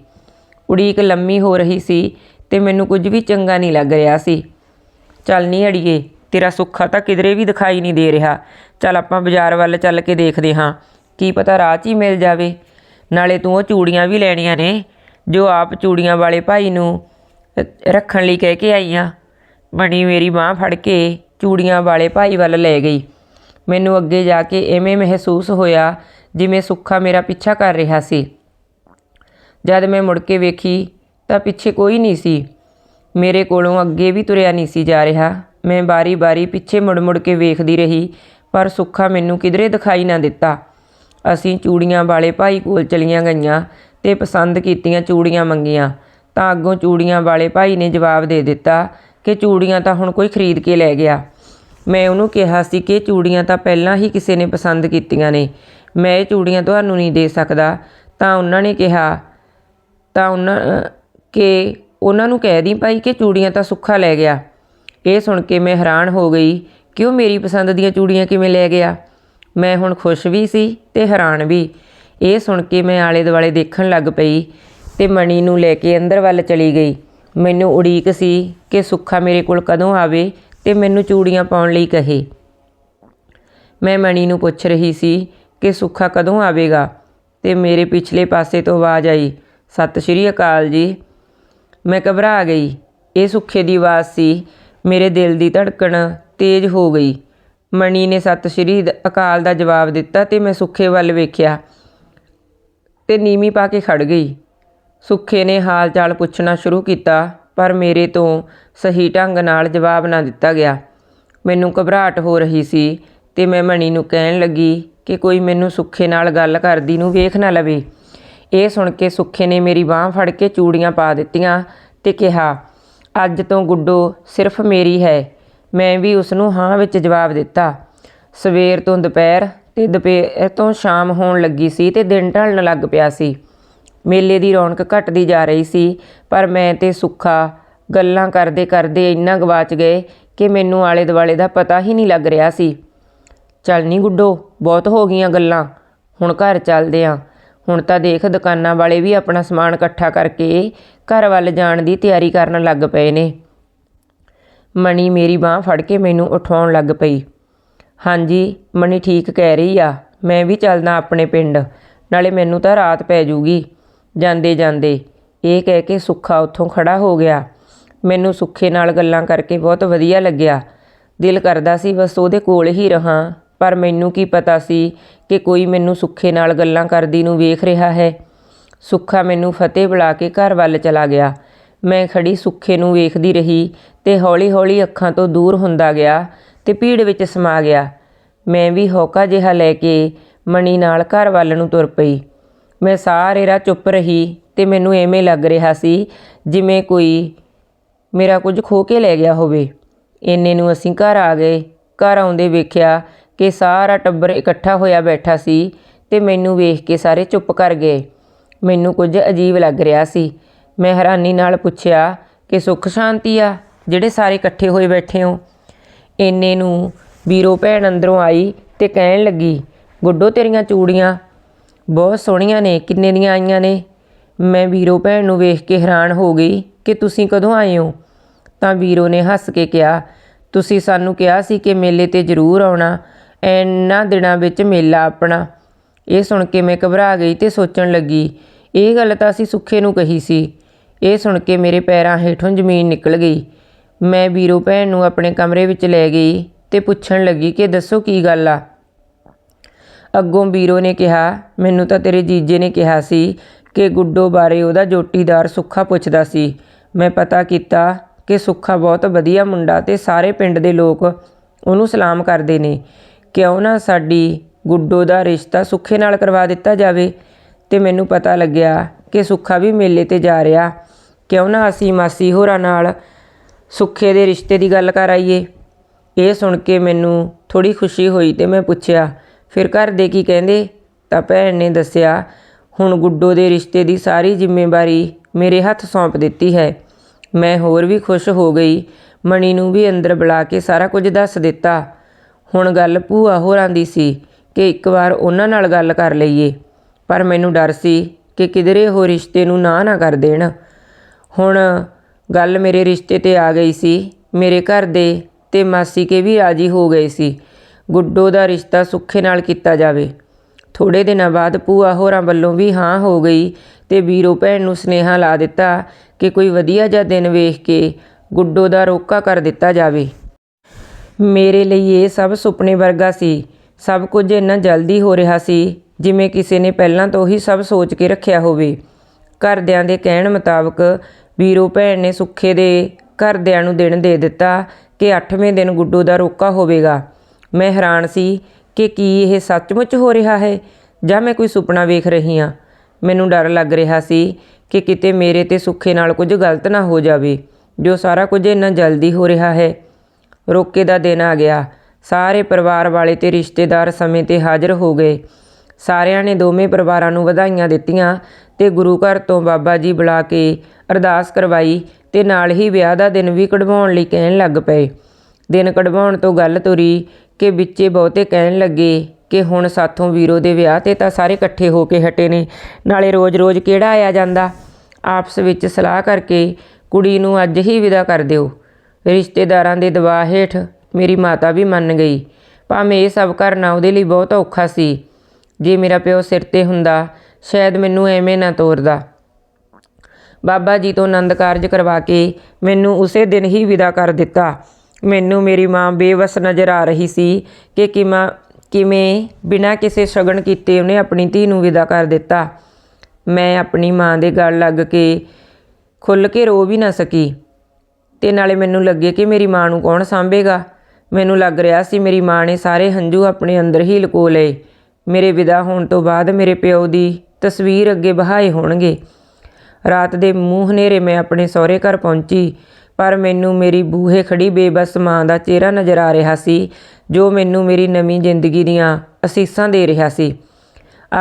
ਉਡੀਕ ਲੰਮੀ ਹੋ ਰਹੀ ਸੀ ਤੇ ਮੈਨੂੰ ਕੁਝ ਵੀ ਚੰਗਾ ਨਹੀਂ ਲੱਗ ਰਿਹਾ ਸੀ। ਚੱਲ ਨਹੀਂ ਅੜੀਏ, ਤੇਰਾ ਸੁੱਖਾ ਤਾਂ ਕਿਧਰੇ ਵੀ ਦਿਖਾਈ ਨਹੀਂ ਦੇ ਰਿਹਾ। ਚੱਲ ਆਪਾਂ ਬਾਜ਼ਾਰ ਵੱਲ ਚੱਲ ਕੇ ਦੇਖਦੇ ਹਾਂ, ਕੀ ਪਤਾ ਰਾਹ 'ਚ ਹੀ ਮਿਲ ਜਾਵੇ। ਨਾਲੇ ਤੂੰ ਉਹ ਚੂੜੀਆਂ ਵੀ ਲੈਣੀਆਂ ਨੇ, ਜੋ ਆਪ ਚੂੜੀਆਂ ਵਾਲੇ ਭਾਈ ਨੂੰ ਰੱਖਣ ਲਈ ਕਹਿ ਕੇ ਆਈਆਂ ਬਣੀ ਮੇਰੀ ਬਾਹ ਫੜ ਕੇ ਚੂੜੀਆਂ ਵਾਲੇ ਭਾਈ ਵੱਲ ਲੈ ਗਈ। ਮੈਨੂੰ ਅੱਗੇ ਜਾ ਕੇ ਐਵੇਂ ਮਹਿਸੂਸ ਹੋਇਆ ਜਿਵੇਂ ਸੁੱਖਾ ਮੇਰਾ ਪਿੱਛਾ ਕਰ ਰਿਹਾ ਸੀ। ਜਦ ਮੈਂ ਮੁੜ ਕੇ ਵੇਖੀ ਤਾਂ ਪਿੱਛੇ ਕੋਈ ਨਹੀਂ ਸੀ। ਮੇਰੇ ਕੋਲੋਂ ਅੱਗੇ ਵੀ ਤੁਰਿਆ ਨਹੀਂ ਸੀ ਜਾ ਰਿਹਾ। ਮੈਂ ਬਾਰੀ-ਬਾਰੀ ਪਿੱਛੇ ਮੁੜ-ਮੁੜ ਕੇ ਵੇਖਦੀ ਰਹੀ, ਪਰ ਸੁੱਖਾ ਮੈਨੂੰ ਕਿਧਰੇ ਦਿਖਾਈ ਨਾ ਦਿੱਤਾ। ਅਸੀਂ ਚੂੜੀਆਂ ਵਾਲੇ ਭਾਈ ਕੋਲ ਚਲੀਆਂ ਗਈਆਂ ਤੇ ਪਸੰਦ ਕੀਤੀਆਂ ਚੂੜੀਆਂ ਮੰਗੀਆਂ। ਤਾਂ ਅੱਗੋਂ ਚੂੜੀਆਂ ਵਾਲੇ ਭਾਈ ਨੇ ਜਵਾਬ ਦੇ ਦਿੱਤਾ ਕਿ ਚੂੜੀਆਂ ਤਾਂ ਹੁਣ ਕੋਈ ਖਰੀਦ ਕੇ ਲੈ ਗਿਆ। ਮੈਂ ਉਹਨੂੰ ਕਿਹਾ ਸੀ ਕਿ ਚੂੜੀਆਂ ਤਾਂ ਪਹਿਲਾਂ ਹੀ ਕਿਸੇ ਨੇ ਪਸੰਦ ਕੀਤੀਆਂ ਨੇ। ਮੈਂ ਇਹ ਚੂੜੀਆਂ ਤੁਹਾਨੂੰ ਨਹੀਂ ਦੇ ਸਕਦਾ। ਤਾਂ ਉਹਨਾਂ ਨੇ ਕਿਹਾ, ਤਾਂ ਉਹਨਾਂ ਕਿ ਉਹਨਾਂ ਨੂੰ ਕਹਿ ਦੀ ਭਾਈ ਕਿ ਚੂੜੀਆਂ ਤਾਂ ਸੁੱਖਾ ਲੈ ਗਿਆ। ਇਹ ਸੁਣ ਕੇ ਮੈਂ ਹੈਰਾਨ ਹੋ ਗਈ ਕਿ ਉਹ ਮੇਰੀ ਪਸੰਦ ਦੀਆਂ ਚੂੜੀਆਂ ਕਿਵੇਂ ਲੈ ਗਿਆ? ਮੈਂ ਹੁਣ ਖੁਸ਼ ਵੀ ਸੀ ਤੇ ਹੈਰਾਨ ਵੀ। ਇਹ ਸੁਣ ਕੇ ਮੈਂ ਆਲੇ ਦੁਆਲੇ ਦੇਖਣ ਲੱਗ ਪਈ ਤੇ ਮਣੀ ਨੂੰ ਲੈ ਕੇ ਅੰਦਰ ਵੱਲ ਚਲੀ ਗਈ। ਮੈਨੂੰ ਉਡੀਕ ਸੀ ਕਿ ਸੁੱਖਾ ਮੇਰੇ ਕੋਲ ਕਦੋਂ ਆਵੇ ਤੇ ਮੈਨੂੰ ਚੂੜੀਆਂ ਪਾਉਣ ਲਈ ਕਹੇ। ਮੈਂ ਮਣੀ ਨੂੰ ਪੁੱਛ ਰਹੀ ਸੀ ਕਿ ਸੁੱਖਾ ਕਦੋਂ ਆਵੇਗਾ ਤੇ ਮੇਰੇ ਪਿਛਲੇ ਪਾਸੇ ਤੋਂ ਆਵਾਜ਼ ਆਈ, ਸਤਿ ਸ਼੍ਰੀ ਅਕਾਲ ਜੀ। ਮੈਂ ਘਬਰਾ ਗਈ। ਇਹ ਸੁੱਖੇ ਦੀ ਆਵਾਜ਼ ਸੀ। ਮੇਰੇ ਦਿਲ ਦੀ ਧੜਕਣ ਤੇਜ਼ ਹੋ ਗਈ। ਮਣੀ ਨੇ ਸਤਿ ਸ਼੍ਰੀ ਅਕਾਲ ਦਾ ਜਵਾਬ ਦਿੱਤਾ ਤੇ ਮੈਂ ਸੁੱਖੇ ਵੱਲ ਵੇਖਿਆ ਤੇ ਨੀਵੀਂ ਪਾ ਕੇ ਖੜ ਗਈ। ਸੁੱਖੇ ਨੇ ਹਾਲ ਚਾਲ ਪੁੱਛਣਾ ਸ਼ੁਰੂ ਕੀਤਾ, ਪਰ ਮੇਰੇ ਤੋਂ ਸਹੀ ਢੰਗ ਨਾਲ ਜਵਾਬ ਨਾ ਦਿੱਤਾ ਗਿਆ। ਮੈਨੂੰ ਘਬਰਾਹਟ ਹੋ ਰਹੀ ਸੀ ਤੇ ਮੈਂ ਮਣੀ ਨੂੰ ਕਹਿਣ ਲੱਗੀ ਕਿ ਕੋਈ ਮੈਨੂੰ ਸੁੱਖੇ ਨਾਲ ਗੱਲ ਕਰਦੀ ਨੂੰ ਵੇਖ ਨਾ ਲਵੇ। ਇਹ ਸੁਣ ਕੇ ਸੁੱਖੇ ਨੇ ਮੇਰੀ ਬਾਹ ਫੜ ਕੇ ਚੂੜੀਆਂ ਪਾ ਦਿੱਤੀਆਂ ਤੇ ਕਿਹਾ, ਅੱਜ ਤੋਂ ਗੁੱਡੋ, ਸਿਰਫ ਮੇਰੀ ਹੈ। ਮੈਂ ਵੀ ਉਸ ਨੂੰ ਹਾਂ ਵਿੱਚ ਜਵਾਬ ਦਿੱਤਾ। ਸਵੇਰ ਤੋਂ ਦੁਪਹਿਰ ਤੇ ਦੁਪਹਿਰ ਤੋਂ ਸ਼ਾਮ ਹੋਣ ਲੱਗੀ ਸੀ ਤੇ ਦਿਨ ਢਲਣ ਲੱਗ ਪਿਆ ਸੀ। ਮੇਲੇ ਦੀ ਰੌਣਕ ਘਟਦੀ ਜਾ ਰਹੀ ਸੀ, ਪਰ ਮੈਂ ਤੇ ਸੁੱਖਾ ਗੱਲਾਂ ਕਰਦੇ ਕਰਦੇ ਇੰਨਾ ਗਵਾਚ ਗਏ ਕਿ ਮੈਨੂੰ ਆਲੇ ਦੁਆਲੇ ਦਾ ਪਤਾ ਹੀ ਨਹੀਂ ਲੱਗ ਰਿਹਾ ਸੀ। ਚੱਲ ਨਹੀਂ ਗੁੱਡੋ, ਬਹੁਤ ਹੋ ਗਈਆਂ ਗੱਲਾਂ। ਹੁਣ ਘਰ ਚੱਲਦੇ ਆਂ। ਹੁਣ ਤਾਂ ਦੇਖ ਦੁਕਾਨਾਂ ਵਾਲੇ ਵੀ ਆਪਣਾ ਸਮਾਨ ਇਕੱਠਾ ਕਰਕੇ ਘਰ ਵੱਲ ਜਾਣ ਦੀ ਤਿਆਰੀ ਕਰਨ ਲੱਗ ਪਏ ਨੇ। ਮਣੀ ਮੇਰੀ ਬਾਹ ਫੜ ਕੇ ਮੈਨੂੰ ਉਠਾਉਣ ਲੱਗ ਪਈ। ਹਾਂਜੀ ਮਣੀ ਠੀਕ ਕਹਿ ਰਹੀ ਆ, ਮੈਂ ਵੀ ਚੱਲਦਾ ਆਪਣੇ ਪਿੰਡ, ਨਾਲੇ ਮੈਨੂੰ ਤਾਂ ਰਾਤ ਪੈ ਜੂਗੀ। ਜਾਂਦੇ ਜਾਂਦੇ, ਇਹ ਕਹਿ ਕੇ ਸੁੱਖਾ ਉੱਥੋਂ ਖੜਾ ਹੋ ਗਿਆ। ਮੈਨੂੰ ਸੁੱਖੇ ਨਾਲ ਗੱਲਾਂ ਕਰਕੇ ਬਹੁਤ ਵਧੀਆ ਲੱਗਿਆ। ਦਿਲ ਕਰਦਾ ਸੀ ਬਸ ਉਹਦੇ ਕੋਲ ਹੀ ਰਹਾਂ। ਪਰ ਮੈਨੂੰ ਕੀ ਪਤਾ ਸੀ ਕਿ ਕੋਈ ਮੈਨੂੰ ਸੁੱਖੇ ਨਾਲ ਗੱਲਾਂ ਕਰਦੀ ਨੂੰ ਵੇਖ ਰਿਹਾ ਹੈ। ਸੁੱਖਾ ਮੈਨੂੰ ਫਤਿਹ ਬੁਲਾ ਕੇ ਘਰ ਵੱਲ ਚਲਾ ਗਿਆ। ਮੈਂ ਖੜੀ ਸੁੱਖੇ ਨੂੰ ਵੇਖਦੀ ਰਹੀ ਤੇ ਹੌਲੀ-ਹੌਲੀ ਅੱਖਾਂ ਤੋਂ ਦੂਰ ਹੁੰਦਾ ਗਿਆ ਤੇ ਭੀੜ ਵਿੱਚ ਸਮਾ ਗਿਆ। ਮੈਂ ਵੀ ਹੌਕਾ ਜਿਹਾ ਲੈ ਕੇ ਮਣੀ ਨਾਲ ਘਰ ਵੱਲ ਨੂੰ ਤੁਰ ਪਈ। ਮੈਂ ਸਾਰੇ ਰਾਹ ਚੁੱਪ ਰਹੀ ਤੇ ਮੈਨੂੰ ਐਵੇਂ ਲੱਗ ਰਿਹਾ ਸੀ ਜਿਵੇਂ ਕੋਈ ਮੇਰਾ ਕੁਝ ਖੋ ਕੇ ਲੈ ਗਿਆ ਹੋਵੇ। ਇੰਨੇ ਨੂੰ ਅਸੀਂ ਘਰ ਆ ਗਏ। ਘਰ ਆਉਂਦੇ ਵੇਖਿਆ ਕਿ ਸਾਰਾ ਟੱਬਰ ਇਕੱਠਾ ਹੋਇਆ ਬੈਠਾ ਸੀ ਤੇ ਮੈਨੂੰ ਵੇਖ ਕੇ ਸਾਰੇ ਚੁੱਪ ਕਰ ਗਏ। ਮੈਨੂੰ ਕੁਝ ਅਜੀਬ ਲੱਗ ਰਿਹਾ ਸੀ। ਮੈਂ ਹੈਰਾਨੀ ਨਾਲ ਪੁੱਛਿਆ ਕਿ ਸੁੱਖ ਸ਼ਾਂਤੀ ਆ ਜਿਹੜੇ ਸਾਰੇ ਇਕੱਠੇ ਹੋਏ ਬੈਠੇ ਹੋ? ਇੰਨੇ ਨੂੰ ਵੀਰੋ ਭੈਣ ਅੰਦਰੋਂ ਆਈ ਤੇ ਕਹਿਣ ਲੱਗੀ, ਗੁੱਡੋ ਤੇਰੀਆਂ ਚੂੜੀਆਂ, ਬਹੁਤ ਸੋਹਣੀਆਂ ਨੇ, ਕਿੰਨੇ ਦੀਆਂ ਆਈਆਂ ਨੇ? ਮੈਂ ਵੀਰੋ ਭੈਣ ਨੂੰ ਵੇਖ ਕੇ ਹੈਰਾਨ ਹੋ ਗਈ ਕਿ ਤੁਸੀਂ ਕਦੋਂ ਆਏ ਹੋ? ਤਾਂ ਵੀਰੋ ਨੇ ਹੱਸ ਕੇ ਕਿਹਾ, ਤੁਸੀਂ ਸਾਨੂੰ ਕਿਹਾ ਸੀ ਕਿ ਮੇਲੇ ਤੇ ਜ਼ਰੂਰ ਆਉਣਾ ਐਨਾ ਦਿਨਾਂ ਵਿੱਚ ਮੇਲਾ ਆਪਣਾ। ਇਹ ਸੁਣ ਕੇ ਮੈਂ ਘਬਰਾ ਗਈ ਤੇ ਸੋਚਣ ਲੱਗੀ, ਇਹ ਗੱਲ ਤਾਂ ਅਸੀਂ ਸੁੱਖੇ ਨੂੰ ਕਹੀ ਸੀ। ਇਹ ਸੁਣ ਕੇ ਮੇਰੇ ਪੈਰਾਂ ਹੇਠੋਂ ਜ਼ਮੀਨ ਨਿਕਲ ਗਈ। ਮੈਂ ਵੀਰੋ ਭੈਣ ਨੂੰ ਆਪਣੇ ਕਮਰੇ ਵਿੱਚ ਲੈ ਗਈ ਤੇ ਪੁੱਛਣ ਲੱਗੀ ਕਿ ਦੱਸੋ ਕੀ ਗੱਲ ਆ? ਅੱਗੋਂ ਵੀਰੋ ਨੇ ਕਿਹਾ, ਮੈਨੂੰ ਤਾਂ ਤੇਰੇ ਜੀਜੇ ਨੇ ਕਿਹਾ ਸੀ ਕਿ ਗੁੱਡੋ ਬਾਰੇ ਉਹਦਾ ਜੋਟੀਦਾਰ ਸੁੱਖਾ ਪੁੱਛਦਾ ਸੀ। ਮੈਂ ਪਤਾ ਕੀਤਾ ਕਿ ਸੁੱਖਾ ਬਹੁਤ ਵਧੀਆ ਮੁੰਡਾ ਤੇ ਸਾਰੇ ਪਿੰਡ ਦੇ ਲੋਕ ਉਹਨੂੰ ਸਲਾਮ ਕਰਦੇ ਨੇ। ਕਿਉਂ ਨਾ ਸਾਡੀ ਗੁੱਡੋ ਦਾ ਰਿਸ਼ਤਾ ਸੁੱਖੇ ਨਾਲ ਕਰਵਾ ਦਿੱਤਾ ਜਾਵੇ? ਅਤੇ ਮੈਨੂੰ ਪਤਾ ਲੱਗਿਆ ਕਿ ਸੁੱਖਾ ਵੀ ਮੇਲੇ ਤੇ ਜਾ ਰਿਹਾ। ਕਿਉਂ ਨਾ ਅਸੀਂ ਮਾਸੀ ਹੋਰਾਂ ਨਾਲ ਸੁੱਖੇ ਦੇ ਰਿਸ਼ਤੇ ਦੀ ਗੱਲ ਕਰ ਆਈਏ? ਇਹ ਸੁਣ ਕੇ ਮੈਨੂੰ ਥੋੜ੍ਹੀ ਖੁਸ਼ੀ ਹੋਈ ਅਤੇ ਮੈਂ ਪੁੱਛਿਆ, ਫਿਰ ਘਰ ਦੇ ਕੀ ਕਹਿੰਦੇ? ਤਾਂ ਭੈਣ ਨੇ ਦੱਸਿਆ, ਹੁਣ ਗੁੱਡੋ ਦੇ ਰਿਸ਼ਤੇ ਦੀ ਸਾਰੀ ਜ਼ਿੰਮੇਵਾਰੀ ਮੇਰੇ ਹੱਥ ਸੌਂਪ ਦਿੱਤੀ ਹੈ। ਮੈਂ ਹੋਰ ਵੀ ਖੁਸ਼ ਹੋ ਗਈ। ਮਣੀ ਨੂੰ ਵੀ ਅੰਦਰ ਬੁਲਾ ਕੇ ਸਾਰਾ ਕੁਝ ਦੱਸ ਦਿੱਤਾ। ਹੁਣ ਗੱਲ ਭੂਆ ਹੋਰਾਂ ਦੀ ਸੀ ਕਿ ਇੱਕ ਵਾਰ ਉਹਨਾਂ ਨਾਲ ਗੱਲ ਕਰ ਲਈਏ। ਪਰ ਮੈਨੂੰ ਡਰ ਸੀ ਕਿ ਕਿਧਰੇ ਉਹ ਰਿਸ਼ਤੇ ਨੂੰ ਨਾ ਨਾ ਕਰ ਦੇਣ। ਹੁਣ ਗੱਲ ਮੇਰੇ ਰਿਸ਼ਤੇ ਤੇ ਆ ਗਈ ਸੀ। ਮੇਰੇ ਘਰ ਦੇ ਤੇ ਮਾਸੀ ਕੇ ਵੀ ਰਾਜੀ ਹੋ ਗਏ ਸੀ। ਗੁੱਡੋ ਦਾ ਰਿਸ਼ਤਾ ਸੁੱਖੇ ਨਾਲ ਕੀਤਾ ਜਾਵੇ। ਥੋੜੇ ਦਿਨਾਂ ਬਾਅਦ ਭੂਆ ਹੋਰਾਂ ਵੱਲੋਂ ਵੀ ਹਾਂ ਹੋ ਗਈ ਤੇ ਵੀਰੋ ਭੈਣ ਨੂੰ ਸਨੇਹਾ ਲਾ ਦਿੱਤਾ ਕਿ ਕੋਈ ਵਧੀਆ ਜਿਹਾ ਦਿਨ ਵੇਖ ਕੇ ਗੁੱਡੋ ਦਾ ਰੋਕਾ ਕਰ ਦਿੱਤਾ ਜਾਵੇ। ਮੇਰੇ ਲਈ ਇਹ ਸਭ ਸੁਪਨੇ ਵਰਗਾ ਸੀ। ਸਭ ਕੁਝ ਇੰਨਾ ਜਲਦੀ ਹੋ ਰਿਹਾ ਸੀ, ਜਿਵੇਂ ਕਿਸੇ ਨੇ ਪਹਿਲਾਂ ਤੋਂ ਹੀ ਸਭ ਸੋਚ ਕੇ ਰੱਖਿਆ ਹੋਵੇ। ਘਰਦਿਆਂ ਦੇ ਕਹਿਣ ਮੁਤਾਬਕ ਵੀਰੋ ਭੈਣ ਨੇ ਸੁੱਖੇ ਦੇ ਘਰਦਿਆਂ ਨੂੰ ਦਿਨ ਦੇ ਦਿੱਤਾ ਕਿ 8ਵੇਂ ਦਿਨ ਗੁੱਡੋ ਦਾ ਰੋਕਾ ਹੋਵੇਗਾ। ਮੈਂ ਹੈਰਾਨ ਸੀ ਕਿ ਕੀ ਇਹ ਸੱਚਮੁੱਚ ਹੋ ਰਿਹਾ ਹੈ ਜਾਂ ਮੈਂ ਕੋਈ ਸੁਪਨਾ ਵੇਖ ਰਹੀ ਹਾਂ। ਮੈਨੂੰ ਡਰ ਲੱਗ ਰਿਹਾ ਸੀ ਕਿ ਕਿਤੇ ਮੇਰੇ ਤੇ ਸੁੱਖੇ ਨਾਲ ਕੁਝ ਗਲਤ ਨਾ ਹੋ ਜਾਵੇ, ਜੋ ਸਾਰਾ ਕੁਝ ਇੰਨਾ ਜਲਦੀ ਹੋ ਰਿਹਾ ਹੈ। ਰੋਕੇ ਦਾ ਦਿਨ ਆ ਗਿਆ। ਸਾਰੇ ਪਰਿਵਾਰ ਵਾਲੇ ਤੇ ਰਿਸ਼ਤੇਦਾਰ ਸਮੇਂ ਤੇ ਹਾਜ਼ਰ ਹੋ ਗਏ। ਸਾਰਿਆਂ ਨੇ ਦੋਵੇਂ ਪਰਿਵਾਰਾਂ ਨੂੰ ਵਧਾਈਆਂ ਦਿੱਤੀਆਂ ਤੇ ਗੁਰੂ ਘਰ ਤੋਂ ਬਾਬਾ ਜੀ ਬੁਲਾ ਕੇ ਅਰਦਾਸ ਕਰਵਾਈ ਤੇ ਨਾਲ ਹੀ ਵਿਆਹ ਦਾ ਦਿਨ ਵੀ ਕਢਵਾਉਣ ਲਈ ਕਹਿਣ ਲੱਗ ਪਏ। ਦਿਨ ਕਢਵਾਉਣ ਤੋਂ ਗੱਲ ਤੁਰੀ ਕਿ ਵਿੱਚੇ ਬਹੁਤੇ ਕਹਿਣ ਲੱਗੇ ਕਿ ਹੁਣ ਸਾਥੋਂ ਵੀਰੋ ਦੇ ਵਿਆਹ ਤੇ ਤਾਂ ਸਾਰੇ ਇਕੱਠੇ ਹੋ ਕੇ ਹਟੇ ਨੇ, ਨਾਲੇ ਰੋਜ਼-ਰੋਜ਼ ਕਿਹੜਾ ਆਇਆ ਜਾਂਦਾ? ਆਪਸ ਵਿੱਚ ਸਲਾਹ ਕਰਕੇ ਕੁੜੀ ਨੂੰ ਅੱਜ ਹੀ ਵਿਦਾ ਕਰ ਦਿਓ। ਰਿਸ਼ਤੇਦਾਰਾਂ ਦੇ ਦਬਾਅ ਹੇਠ ਮੇਰੀ ਮਾਤਾ ਵੀ ਮੰਨ ਗਈ। ਭਾਵੇਂ ਇਹ ਸਭ ਕਰਨਾ ਉਹਦੇ ਲਈ ਬਹੁਤ ਔਖਾ ਸੀ। ਜੇ ਮੇਰਾ ਪਿਓ ਸਿਰ ਤੇ ਹੁੰਦਾ, ਸ਼ਾਇਦ ਮੈਨੂੰ ਐਵੇਂ ਨਾ ਤੋਰਦਾ। ਬਾਬਾ ਜੀ ਤੋਂ ਆਨੰਦ ਕਾਰਜ ਕਰਵਾ ਕੇ ਮੈਨੂੰ ਉਸੇ ਦਿਨ ਹੀ ਵਿਦਾ ਕਰ ਦਿੱਤਾ। ਮੈਨੂੰ ਮੇਰੀ ਮਾਂ ਬੇਵਸ ਨਜ਼ਰ ਆ ਰਹੀ ਸੀ ਕਿ ਕਿਵੇਂ ਕਿਵੇਂ ਬਿਨਾਂ ਕਿਸੇ ਸ਼ਗਨ ਕੀਤੇ ਉਹਨੇ ਆਪਣੀ ਧੀ ਨੂੰ ਵਿਦਾ ਕਰ ਦਿੱਤਾ। ਮੈਂ ਆਪਣੀ ਮਾਂ ਦੇ ਗਲ ਲੱਗ ਕੇ ਖੁੱਲ ਕੇ ਰੋ ਵੀ ਨਾ ਸਕੀ। ਤੇ ਨਾਲੇ ਮੈਨੂੰ ਲੱਗੇ ਕਿ ਮੇਰੀ ਮਾਂ ਨੂੰ ਕੌਣ ਸਾਂਭੇਗਾ? ਮੈਨੂੰ ਲੱਗ ਰਿਹਾ ਸੀ ਮੇਰੀ ਮਾਂ ਨੇ ਸਾਰੇ ਹੰਝੂ ਆਪਣੇ ਅੰਦਰ ਹੀ ਲੁਕੋ ਲਏ। ਮੇਰੇ ਵਿਦਾ ਹੋਣ ਤੋਂ ਬਾਅਦ ਮੇਰੇ ਪਿਓ ਦੀ ਤਸਵੀਰ ਅੱਗੇ ਬਹਾਏ ਹੋਣਗੇ। ਰਾਤ ਦੇ ਮੂੰਹ ਹਨੇਰੇ ਮੈਂ ਆਪਣੇ ਸਹੁਰੇ ਘਰ ਪਹੁੰਚੀ, ਪਰ ਮੈਨੂੰ ਮੇਰੀ ਬੂਹੇ ਖੜੀ ਬੇਬਸ ਮਾਂ ਦਾ ਚਿਹਰਾ ਨਜ਼ਰ ਆ ਰਿਹਾ ਸੀ, ਜੋ ਮੈਨੂੰ ਮੇਰੀ ਨਵੀਂ ਜ਼ਿੰਦਗੀ ਦੀਆਂ ਅਸੀਸਾਂ ਦੇ ਰਿਹਾ ਸੀ।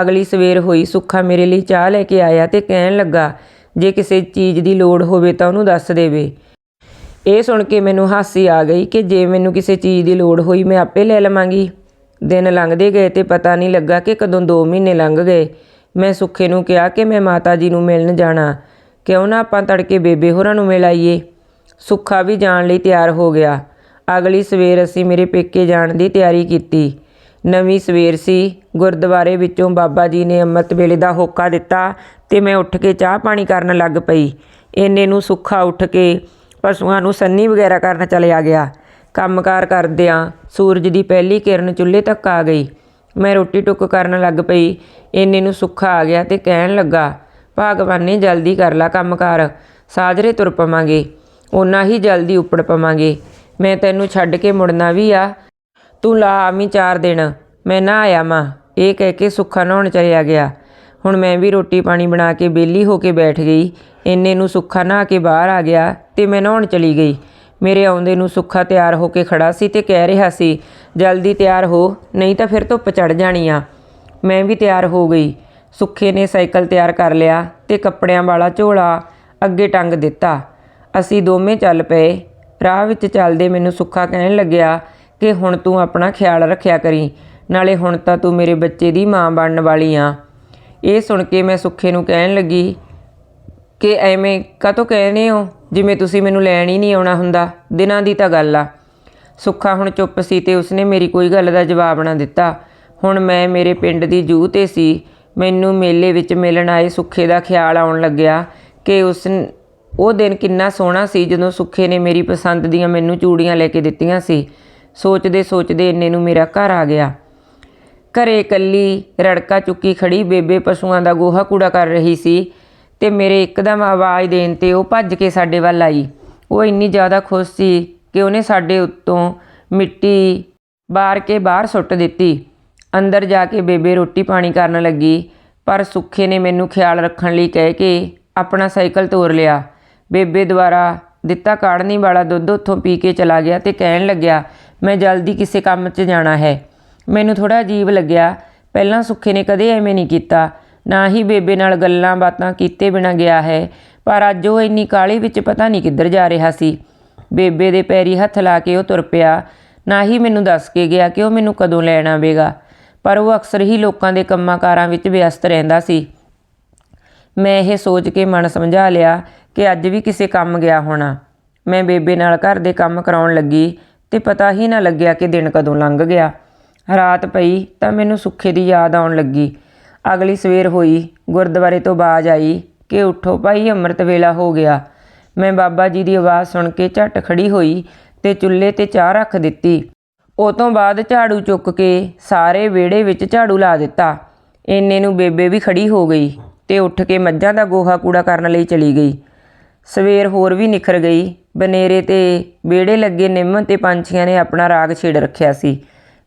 ਅਗਲੀ ਸਵੇਰ ਹੋਈ ਸੁੱਖਾ ਮੇਰੇ ਲਈ ਚਾਹ ਲੈ ਕੇ ਆਇਆ ਤੇ ਕਹਿਣ ਲੱਗਾ, ਜੇ ਕਿਸੇ ਚੀਜ਼ ਦੀ ਲੋੜ ਹੋਵੇ ਤਾਂ ਉਹਨੂੰ ਦੱਸ ਦੇਵੇ। ਇਹ ਸੁਣ ਕੇ ਮੈਨੂੰ ਹਾਸੀ ਆ ਗਈ ਕਿ ਜੇ ਮੈਨੂੰ ਕਿਸੇ ਚੀਜ਼ ਦੀ ਲੋੜ ਹੋਈ, ਮੈਂ ਆਪੇ ਲੈ ਲਵਾਂਗੀ। ਦਿਨ ਲੰਘਦੇ ਗਏ ਤੇ ਪਤਾ ਨਹੀਂ ਲੱਗਾ ਕਿ ਕਦੋਂ 2 ਮਹੀਨੇ ਲੰਘ ਗਏ। ਮੈਂ ਸੁੱਖੇ ਨੂੰ ਕਿਹਾ ਕਿ ਮੈਂ ਮਾਤਾ ਜੀ ਨੂੰ ਮਿਲਣ ਜਾਣਾ। ਕਿਉਂ ਨਾ ਆਪਾਂ ਤੜਕੇ ਬੇਬੇ ਹੋਰਾਂ ਨੂੰ ਮਿਲ ਆਈਏ। ਸੁੱਖਾ ਵੀ ਜਾਣ ਲਈ ਤਿਆਰ ਹੋ ਗਿਆ। ਅਗਲੀ ਸਵੇਰ ਅਸੀਂ ਮੇਰੇ ਪੇਕੇ ਜਾਣ ਦੀ ਤਿਆਰੀ ਕੀਤੀ। ਨਵੀਂ ਸਵੇਰ ਸੀ। ਗੁਰਦੁਆਰੇ ਵਿੱਚੋਂ ਬਾਬਾ ਜੀ ਨੇ ਅੰਮ੍ਰਿਤ ਵੇਲੇ ਦਾ ਹੋਕਾ ਦਿੱਤਾ ਤੇ ਮੈਂ ਉੱਠ ਕੇ ਚਾਹ ਪਾਣੀ ਕਰਨ ਲੱਗ ਪਈ। ਇੰਨੇ ਨੂੰ ਸੁੱਖਾ ਉੱਠ ਕੇ ਪਸ਼ੂਆਂ ਨੂੰ ਸੰਨੀ ਵਗੈਰਾ ਕਰਨ ਚਲਿਆ ਗਿਆ। ਕੰਮਕਾਰ ਕਰਦਿਆਂ ਸੂਰਜ ਦੀ ਪਹਿਲੀ ਕਿਰਨ ਚੁੱਲ੍ਹੇ ਤੱਕ ਆ ਗਈ। ਮੈਂ ਰੋਟੀ ਟੁੱਕ ਕਰਨ ਲੱਗ ਪਈ। ਇੰਨੇ ਨੂੰ ਸੁੱਖਾ ਆ ਗਿਆ ਤੇ ਕਹਿਣ ਲੱਗਾ, ਭਗਵਾਨ ਨੇ ਜਲਦੀ ਕਰ ਲਾ ਕੰਮਕਾਰ, ਸਾਜਰੇ ਤੁਰ ਪਵਾਂਗੇ। ਓਨਾ ਹੀ ਜਲਦੀ ਉੱਪੜ ਪਵਾਂਗੇ। ਮੈਂ ਤੈਨੂੰ ਛੱਡ ਕੇ ਮੁੜਨਾ ਵੀ ਆ। ਤੂੰ ਲਾ ਆਵੀਂ ਚਾਰ ਦਿਨ। ਮੈਂ ਨਾ ਆਇਆ ਮਾਂ। ਇਹ ਕਹਿ ਕੇ ਸੁੱਖਾ ਨਹਾਉਣ ਚਲਿਆ ਗਿਆ। ਹੁਣ ਮੈਂ ਵੀ ਰੋਟੀ ਪਾਣੀ ਬਣਾ ਕੇ ਬੇਲੀ ਹੋ ਕੇ ਬੈਠ ਗਈ। ਇੰਨੇ ਨੂੰ ਸੁੱਖਾ ਨਹਾ ਕੇ ਬਾਹਰ ਆ ਗਿਆ। ਤੇ ਮੈਂ ਨਹਾਉਣ ਚਲੀ ਗਈ। ਮੇਰੇ ਆਉਂਦੇ ਨੂੰ ਸੁੱਖਾ ਤਿਆਰ ਹੋ ਕੇ ਖੜਾ ਸੀ ਤੇ ਕਹਿ ਰਿਹਾ ਸੀ, ਜਲਦੀ ਤਿਆਰ ਹੋ, ਨਹੀਂ ਤਾਂ ਫਿਰ ਧੁੱਪ ਚੜ ਜਾਣੀ ਆ। ਮੈਂ ਵੀ ਤਿਆਰ ਹੋ ਗਈ। ਸੁੱਖੇ ਨੇ ਸਾਈਕਲ ਤਿਆਰ ਕਰ ਲਿਆ ਤੇ ਕੱਪੜਿਆਂ ਵਾਲਾ ਝੋਲਾ ਅੱਗੇ ਟੰਗ ਦਿੱਤਾ। ਅਸੀਂ ਦੋਵੇਂ ਚੱਲ ਪਏ। ਰਾਹ ਵਿੱਚ ਚੱਲਦੇ ਮੈਨੂੰ ਸੁੱਖਾ ਕਹਿਣ ਲੱਗਿਆ ਕਿ, ਹੁਣ ਤੂੰ ਆਪਣਾ ਖਿਆਲ ਰੱਖਿਆ ਕਰੀ, ਨਾਲੇ ਹੁਣ ਤਾਂ ਤੂੰ ਮੇਰੇ ਬੱਚੇ ਦੀ ਮਾਂ ਬਣਨ ਵਾਲੀ ਆ। ਇਹ ਸੁਣ ਕੇ ਮੈਂ ਸੁੱਖੇ ਨੂੰ ਕਹਿਣ ਲੱਗੀ ਕਿ, ਐਵੇਂ ਕਾਹਤੋਂ ਕਹਿੰਦੇ ਹੋ? ਜਿਵੇਂ ਤੁਸੀਂ ਮੈਨੂੰ ਲੈਣ ਹੀ ਨਹੀਂ ਆਉਣਾ ਹੁੰਦਾ, ਦਿਨਾਂ ਦੀ ਤਾਂ ਗੱਲ ਆ। ਸੁੱਖਾ ਹੁਣ ਚੁੱਪ ਸੀ ਤੇ ਉਸਨੇ ਮੇਰੀ ਕੋਈ ਗੱਲ ਦਾ ਜਵਾਬ ਨਾ ਦਿੱਤਾ। ਹੁਣ ਮੈਂ ਮੇਰੇ ਪਿੰਡ ਦੀ ਜੂਹ ਤੇ ਸੀ, ਮੈਨੂੰ ਮੇਲੇ ਵਿੱਚ ਮਿਲਣ ਆਏ ਸੁੱਖੇ ਦਾ ਖਿਆਲ ਆਉਣ ਲੱਗਿਆ ਕਿ ਉਸ ਉਹ ਦਿਨ ਕਿੰਨਾ ਸੋਹਣਾ ਸੀ ਜਦੋਂ ਸੁੱਖੇ ਨੇ ਮੇਰੀ ਪਸੰਦ ਦੀਆਂ ਮੈਨੂੰ ਚੂੜੀਆਂ ਲੈ ਕੇ ਦਿੱਤੀਆਂ ਸੀ। ਸੋਚਦੇ ਸੋਚਦੇ ਇੰਨੇ ਨੂੰ ਮੇਰਾ ਘਰ ਆ ਗਿਆ। ਘਰੇ ਇਕੱਲੀ ਰੜਕਾ ਚੁੱਕੀ ਖੜੀ ਬੇਬੇ ਪਸ਼ੂਆਂ ਦਾ ਗੋਹਾ ਕੂੜਾ ਕਰ ਰਹੀ ਸੀ। ਤੇ ਮੇਰੇ ਇੱਕਦਮ ਆਵਾਜ਼ ਦੇਣ ਤੇ ਉਹ ਭੱਜ ਕੇ ਸਾਡੇ ਵੱਲ ਆਈ। ਉਹ ਇੰਨੀ ਜ਼ਿਆਦਾ ਖੁਸ਼ ਸੀ ਕਿ ਉਹਨੇ ਸਾਡੇ ਉੱਤੋਂ ਮਿੱਟੀ ਬਾਰ ਕੇ ਬਾਹਰ ਸੁੱਟ ਦਿੱਤੀ। ਅੰਦਰ ਜਾ ਕੇ ਬੇਬੇ ਰੋਟੀ ਪਾਣੀ ਕਰਨ ਲੱਗੀ, ਪਰ ਸੁੱਖੇ ਨੇ ਮੈਨੂੰ ਖਿਆਲ ਰੱਖਣ ਲਈ ਕਹਿ ਕੇ ਆਪਣਾ ਸਾਈਕਲ ਤੋਰ ਲਿਆ। ਬੇਬੇ ਦੁਆਰਾ ਦਿੱਤਾ ਕਾੜਨੀ ਵਾਲਾ ਦੁੱਧ ਉੱਥੋਂ ਪੀ ਕੇ ਚਲਾ ਗਿਆ ਤੇ ਕਹਿਣ ਲੱਗਿਆ, ਮੈਂ ਜਲਦੀ ਕਿਸੇ ਕੰਮ 'ਚ ਜਾਣਾ ਹੈ। ਮੈਨੂੰ ਥੋੜਾ ਅਜੀਬ ਲੱਗਿਆ। ਪਹਿਲਾਂ ਸੁੱਖੇ ਨੇ ਕਦੇ ਐਵੇਂ ਨਹੀਂ ਕੀਤਾ। ਨਾ ਹੀ ਬੇਬੇ ਨਾਲ ਗੱਲਾਂ ਬਾਤਾਂ ਕੀਤੇ ਬਿਨਾਂ ਗਿਆ ਹੈ, ਪਰ ਅੱਜ ਉਹ ਇੰਨੀ ਕਾਹਲੀ ਵਿੱਚ ਪਤਾ ਨਹੀਂ ਕਿੱਧਰ ਜਾ ਰਿਹਾ ਸੀ। ਬੇਬੇ ਦੇ ਪੈਰੀ ਹੱਥ ਲਾ ਕੇ ਉਹ ਤੁਰ ਪਿਆ। ਨਾ ਹੀ ਮੈਨੂੰ ਦੱਸ ਕੇ ਗਿਆ ਕਿ ਉਹ ਮੈਨੂੰ ਕਦੋਂ ਲੈਣ ਆਵੇਗਾ, ਪਰ ਉਹ ਅਕਸਰ ਹੀ ਲੋਕਾਂ ਦੇ ਕੰਮਾਂ ਕਾਰਾਂ ਵਿੱਚ ਵਿਅਸਤ ਰਹਿੰਦਾ ਸੀ। ਮੈਂ ਇਹ ਸੋਚ ਕੇ ਮਨ ਸਮਝਾ ਲਿਆ ਕਿ ਅੱਜ ਵੀ ਕਿਸੇ ਕੰਮ ਗਿਆ ਹੋਣਾ। ਮੈਂ ਬੇਬੇ ਨਾਲ ਘਰ ਦੇ ਕੰਮ ਕਰਾਉਣ ਲੱਗੀ ਤੇ ਪਤਾ ਹੀ ਨਾ ਲੱਗਿਆ ਕਿ ਦਿਨ ਕਦੋਂ ਲੰਘ ਗਿਆ। ਰਾਤ ਪਈ ਤਾਂ ਮੈਨੂੰ ਸੁੱਖੇ ਦੀ ਯਾਦ ਆਉਣ ਲੱਗੀ। ਅਗਲੀ ਸਵੇਰ ਹੋਈ, ਗੁਰਦੁਆਰੇ ਤੋਂ ਬਾਜ ਆਈ ਕਿ ਉਠੋ ਭਾਈ, ਅੰਮ੍ਰਿਤ ਵੇਲਾ ਹੋ ਗਿਆ। ਮੈਂ ਬਾਬਾ ਜੀ ਦੀ ਆਵਾਜ਼ ਸੁਣ ਕੇ ਝਟ ਖੜੀ ਹੋਈ ਤੇ ਚੁੱਲ੍ਹੇ ਤੇ ਚਾਹ ਰੱਖ ਦਿੱਤੀ। ਉਹ ਤੋਂ ਬਾਅਦ ਝਾੜੂ ਚੁੱਕ ਕੇ ਸਾਰੇ ਵਿਹੜੇ ਵਿੱਚ ਝਾੜੂ ਲਾ ਦਿੱਤਾ। ਇੰਨੇ ਨੂੰ ਬੇਬੇ ਵੀ ਖੜੀ ਹੋ ਗਈ ਤੇ ਉੱਠ ਕੇ ਮੱਝਾਂ ਦਾ ਗੋਹਾ ਕੂੜਾ ਕਰਨ ਲਈ ਚਲੀ ਗਈ। ਸਵੇਰ ਹੋਰ ਵੀ ਨਿਖਰ ਗਈ। ਬਨੇਰੇ ਤੇ ਵਿਹੜੇ ਲੱਗੇ ਨਿੰਮ ਤੇ ਪੰਛੀਆਂ ਨੇ ਆਪਣਾ ਰਾਗ ਛੇੜ ਰੱਖਿਆ ਸੀ।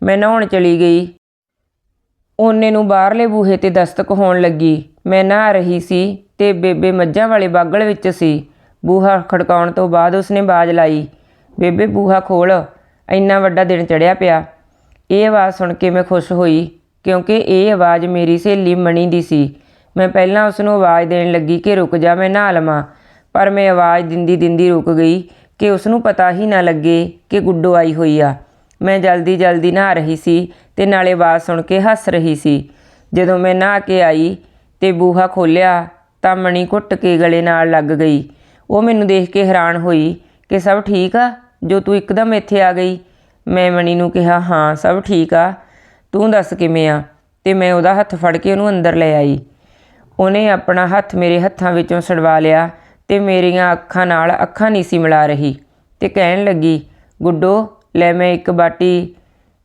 ਮੈਂ ਨਹਾਉਣ ਚਲੀ ਗਈ। ਓਨੇ ਨੂੰ ਬਾਹਰਲੇ ਬੂਹੇ ਤੇ ਦਸਤਕ ਹੋਣ ਲੱਗੀ। ਮੈਂ ਨਹਾ ਰਹੀ ਸੀ ਤੇ ਬੇਬੇ ਮੱਝਾਂ ਵਾਲੇ ਬਾਗਲ ਵਿੱਚ ਸੀ। ਬੂਹਾ ਖੜਕਾਉਣ ਤੋਂ ਬਾਅਦ ਉਸਨੇ ਬਾਜ ਲਾਈ। ਬੇਬੇ, ਬੂਹਾ ਖੋਲ ਇੰਨਾ ਵੱਡਾ ਦਿਨ ਚੜਿਆ ਪਿਆ। ਇਹ ਆਵਾਜ਼ ਸੁਣ ਕੇ ਮੈਂ ਖੁਸ਼ ਹੋਈ, ਕਿਉਂਕਿ ਇਹ ਆਵਾਜ਼ ਮੇਰੀ ਸਹੇਲੀ ਮਣੀ ਦੀ ਸੀ। ਮੈਂ ਪਹਿਲਾਂ ਉਸ ਨੂੰ ਆਵਾਜ਼ ਦੇਣ ਲੱਗੀ ਕਿ ਰੁਕ ਜਾ, ਮੈਂ ਨਹਾ ਲਵਾਂ। ਪਰ ਮੈਂ ਆਵਾਜ਼ ਦਿੰਦੀ ਦਿੰਦੀ ਰੁਕ ਗਈ ਕਿ ਉਸ ਨੂੰ ਪਤਾ ਹੀ ਨਾ ਲੱਗੇ ਕਿ ਗੁੱਡੋ ਆਈ ਹੋਈ ਆ। ਮੈਂ ਜਲਦੀ ਜਲਦੀ ਨਹਾ ਰਹੀ ਸੀ ਤੇ ਨਾਲੇ ਆਵਾਜ਼ ਸੁਣ ਕੇ ਹੱਸ ਰਹੀ ਸੀ। ਜਦੋਂ ਮੈਂ ਨਹਾ ਕੇ ਆਈ ਤੇ ਬੂਹਾ ਖੋਲ੍ਹਿਆ ਤਾਂ ਮਣੀ ਘੁੱਟ ਕੇ ਗਲੇ ਨਾਲ ਲੱਗ ਗਈ। ਉਹ ਮੈਨੂੰ ਦੇਖ ਕੇ ਹੈਰਾਨ ਹੋਈ ਕਿ ਸਭ ਠੀਕ ਆ? ਜੋ ਤੂੰ ਇੱਕਦਮ ਇੱਥੇ ਆ ਗਈ? ਮੈਂ ਮਣੀ ਨੂੰ ਕਿਹਾ, ਹਾਂ, ਸਭ ਠੀਕ ਆ। ਤੂੰ ਦੱਸ ਕਿਵੇਂ ਆ? ਤੇ ਮੈਂ ਉਹਦਾ ਹੱਥ ਫੜ ਕੇ ਉਹਨੂੰ ਅੰਦਰ ਲੈ ਆਈ। ਉਹਨੇ ਆਪਣਾ ਹੱਥ ਮੇਰੇ ਹੱਥਾਂ ਵਿੱਚੋਂ ਛਡਵਾ ਲਿਆ ਤੇ ਮੇਰੀਆਂ ਅੱਖਾਂ ਨਾਲ ਅੱਖਾਂ ਨਹੀਂ ਸੀ ਮਿਲਾ ਰਹੀ ਤੇ ਕਹਿਣ ਲੱਗੀ, ਗੁੱਡੋ ਲੈ ਮੈਂ ਇੱਕ ਬਾਟੀ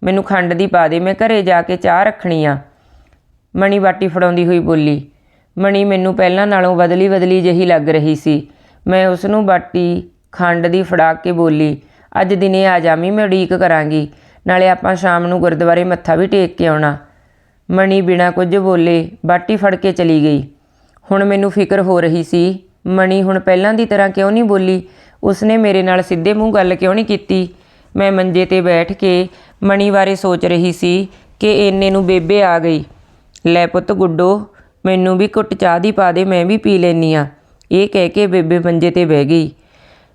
ਮੈਨੂੰ ਖੰਡ ਦੀ ਪਾ ਦੇ, ਮੈਂ ਘਰੇ ਜਾ ਕੇ ਚਾਹ ਰੱਖਣੀ ਆ। ਮਣੀ ਬਾਟੀ ਫੜਾਉਂਦੀ ਹੋਈ ਬੋਲੀ, ਮਣੀ ਮੈਨੂੰ ਪਹਿਲਾਂ ਨਾਲੋਂ ਬਦਲੀ ਬਦਲੀ ਜਿਹੀ ਲੱਗ ਰਹੀ ਸੀ। ਮੈਂ ਉਸ ਨੂੰ ਬਾਟੀ ਖੰਡ ਦੀ ਫੜਾ ਕੇ ਬੋਲੀ, ਅੱਜ ਦਿਨੇ ਆ ਜਾਵੀਂ, ਮੈਂ ਉਡੀਕ ਕਰਾਂਗੀ, ਨਾਲੇ ਆਪਾਂ ਸ਼ਾਮ ਨੂੰ ਗੁਰਦੁਆਰੇ ਮੱਥਾ ਵੀ ਟੇਕ ਕੇ ਆਉਣਾ। ਮਣੀ ਬਿਨਾਂ ਕੁਝ ਬੋਲੇ ਬਾਟੀ ਫੜ ਕੇ ਚਲੀ ਗਈ। ਹੁਣ ਮੈਨੂੰ ਫਿਕਰ ਹੋ ਰਹੀ ਸੀ, ਮਣੀ ਹੁਣ ਪਹਿਲਾਂ ਦੀ ਤਰ੍ਹਾਂ ਕਿਉਂ ਨਹੀਂ ਬੋਲੀ? ਉਸਨੇ ਮੇਰੇ ਨਾਲ ਸਿੱਧੇ ਮੂੰਹ ਗੱਲ ਕਿਉਂ ਨਹੀਂ ਕੀਤੀ? ਮੈਂ ਮੰਜੇ ਤੇ ਬੈਠ ਕੇ ਮਣੀ ਬਾਰੇ ਸੋਚ ਰਹੀ ਸੀ ਕਿ ਇੰਨੇ ਨੂੰ ਬੇਬੇ ਆ ਗਈ। ਲੈ ਪੁੱਤ ਗੁੱਡੋ, ਮੈਨੂੰ ਵੀ ਘੁੱਟ ਚਾਹ ਦੀ ਪਾ ਦੇ, ਮੈਂ ਵੀ ਪੀ ਲੈਨੀ ਆ। ਇਹ ਕਹਿ ਕੇ ਬੇਬੇ ਮੰਜੇ ਤੇ ਬਹਿ ਗਈ।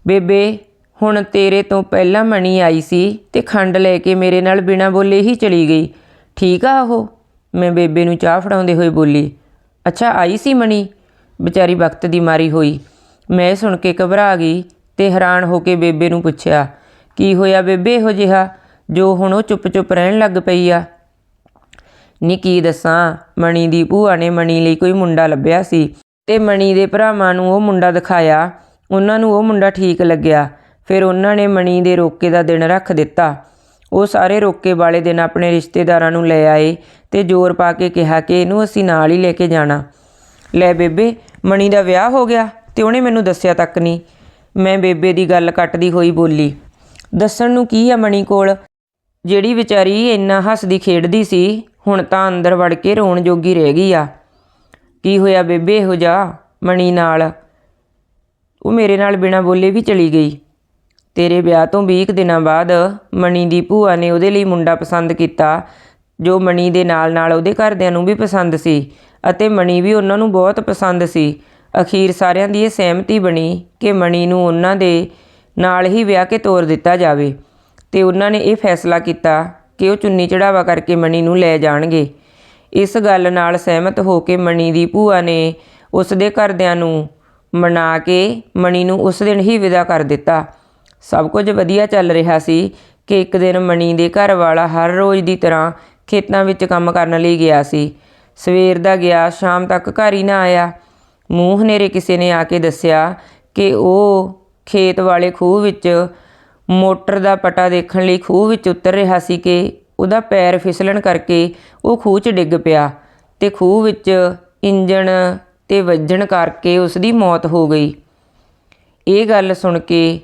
ਬੇਬੇ, ਹੁਣ ਤੇਰੇ ਤੋਂ ਪਹਿਲਾਂ ਮਣੀ ਆਈ ਸੀ ਤੇ ਖੰਡ ਲੈ ਕੇ ਮੇਰੇ ਨਾਲ ਬਿਨਾਂ ਬੋਲੇ ਹੀ ਚਲੀ ਗਈ। ਠੀਕ ਆ ਉਹ? ਮੈਂ ਬੇਬੇ ਨੂੰ ਚਾਹ ਫੜਾਉਂਦੇ ਹੋਏ ਬੋਲੀ। ਅੱਛਾ, ਆਈ ਸੀ ਮਣੀ? ਵਿਚਾਰੀ ਵਕਤ ਦੀ ਮਾਰੀ ਹੋਈ। ਮੈਂ ਸੁਣ ਕੇ ਘਬਰਾ ਗਈ ਤੇ ਹੈਰਾਨ ਹੋ ਕੇ ਬੇਬੇ ਨੂੰ ਪੁੱਛਿਆ ਕੀ ਹੋਇਆ ਬੇਬੇ ਇਹੋ ਜਿਹਾ? ਜੋ ਹੁਣ ਉਹ ਚੁੱਪ-ਚੁੱਪ ਰਹਿਣ ਲੱਗ ਪਈ ਆ। ਨੀ ਕੀ ਦੱਸਾਂ, ਮਣੀ ਦੀ ਭੂਆ ਨੇ ਮਣੀ ਲਈ ਕੋਈ ਮੁੰਡਾ ਲੱਭਿਆ ਸੀ ਤੇ ਮਣੀ ਦੇ ਭਰਾਵਾਂ ਨੂੰ ਉਹ ਮੁੰਡਾ ਦਿਖਾਇਆ। ਉਹਨਾਂ ਨੂੰ ਉਹ ਮੁੰਡਾ ਠੀਕ ਲੱਗਿਆ। ਫਿਰ ਉਹਨਾਂ ਨੇ ਮਣੀ ਦੇ ਰੋਕੇ ਦਾ ਦਿਨ ਰੱਖ ਦਿੱਤਾ। ਉਹ ਸਾਰੇ ਰੋਕੇ ਵਾਲੇ ਦਿਨ ਆਪਣੇ ਰਿਸ਼ਤੇਦਾਰਾਂ ਨੂੰ ਲੈ ਆਏ ਤੇ ਜ਼ੋਰ ਪਾ ਕੇ ਕਿਹਾ ਕਿ ਇਹਨੂੰ ਅਸੀਂ ਨਾਲ ਹੀ ਲੈ ਕੇ ਜਾਣਾ। ਲੈ ਬੇਬੇ, ਮਣੀ ਦਾ ਵਿਆਹ ਹੋ ਗਿਆ ਤੇ ਉਹਨੇ ਮੈਨੂੰ ਦੱਸਿਆ ਤੱਕ ਨਹੀਂ ਮੈਂ ਬੇਬੇ ਦੀ ਗੱਲ ਕੱਟਦੀ ਹੋਈ ਬੋਲੀ। ਦੱਸਣ ਨੂੰ ਕੀ ਆ ਮਣੀ ਕੋਲ? ਜਿਹੜੀ ਵਿਚਾਰੀ ਇੰਨਾ ਹੱਸਦੀ ਖੇਡਦੀ ਸੀ, ਹੁਣ ਤਾਂ ਅੰਦਰ ਵੜ ਕੇ ਰੋਣ ਜੋਗੀ ਰਹਿ ਗਈ ਆ। ਕੀ ਹੋਇਆ ਬੇਬੇ ਇਹੋ ਜਾ ਮਣੀ ਨਾਲ? ਉਹ ਮੇਰੇ ਨਾਲ ਬਿਨਾਂ ਬੋਲੇ ਵੀ ਚਲੀ ਗਈ। ਤੇਰੇ ਵਿਆਹ ਤੋਂ 20 ਕੁ ਦਿਨਾਂ ਬਾਅਦ ਮਣੀ ਦੀ ਭੂਆ ਨੇ ਉਹਦੇ ਲਈ ਮੁੰਡਾ ਪਸੰਦ ਕੀਤਾ, ਜੋ ਮਣੀ ਦੇ ਨਾਲ ਨਾਲ ਉਹਦੇ ਘਰਦਿਆਂ ਨੂੰ ਵੀ ਪਸੰਦ ਸੀ ਅਤੇ ਮਣੀ ਵੀ ਉਹਨਾਂ ਨੂੰ ਬਹੁਤ ਪਸੰਦ ਸੀ। ਅਖੀਰ ਸਾਰਿਆਂ ਦੀ ਇਹ ਸਹਿਮਤੀ ਬਣੀ ਕਿ ਮਣੀ ਨੂੰ ਉਹਨਾਂ ਦੇ ਨਾਲ ਹੀ ਵਿਆਹ ਕੇ ਤੋਰ ਦਿੱਤਾ ਜਾਵੇ। ਤੇ ਉਹਨਾਂ ਨੇ ਇਹ ਫੈਸਲਾ ਕੀਤਾ ਕਿ ਉਹ ਚੁੰਨੀ ਚੜਾਵਾ ਕਰਕੇ ਮਣੀ ਨੂੰ ਲੈ ਜਾਣਗੇ। ਇਸ ਗੱਲ ਨਾਲ ਸਹਿਮਤ ਹੋ ਕੇ ਮਣੀ ਦੀ ਭੂਆ ਨੇ ਉਸ ਦੇ ਘਰਦਿਆਂ ਨੂੰ ਮਨਾ ਕੇ ਮਣੀ ਨੂੰ ਉਸ ਦਿਨ ਹੀ ਵਿਦਾ ਕਰ ਦਿੱਤਾ। ਸਭ ਕੁਝ ਵਧੀਆ ਚੱਲ ਰਿਹਾ ਸੀ ਕਿ ਇੱਕ ਦਿਨ ਮਣੀ ਦੇ ਘਰ ਵਾਲਾ ਹਰ ਰੋਜ਼ ਦੀ ਤਰ੍ਹਾਂ ਖੇਤਾਂ ਵਿੱਚ ਕੰਮ ਕਰਨ ਲਈ ਗਿਆ ਸੀ। ਸਵੇਰ ਦਾ ਗਿਆ, ਸ਼ਾਮ ਤੱਕ ਘਰ ਹੀ ਨਾ ਆਇਆ। ਮੂੰਹ ਹਨੇਰੇ ਕਿਸੇ ਨੇ ਆ ਕੇ ਦੱਸਿਆ ਕਿ ਉਹ ਖੇਤ ਵਾਲੇ ਖੂਹ ਵਿੱਚ ਮੋਟਰ ਦਾ ਪਟਾ ਦੇਖਣ ਲਈ ਖੂਹ ਵਿੱਚ ਉਤਰ ਰਿਹਾ ਸੀ ਕਿ ਉਹਦਾ ਪੈਰ ਫਿਸਲਣ ਕਰਕੇ ਉਹ ਖੂਹ 'ਚ ਡਿੱਗ ਪਿਆ ਤੇ ਖੂਹ ਵਿੱਚ ਇੰਜਣ ਤੇ ਵੱਜਣ ਕਰਕੇ ਉਸ ਦੀ ਮੌਤ ਹੋ ਗਈ। ਇਹ ਗੱਲ ਸੁਣ ਕੇ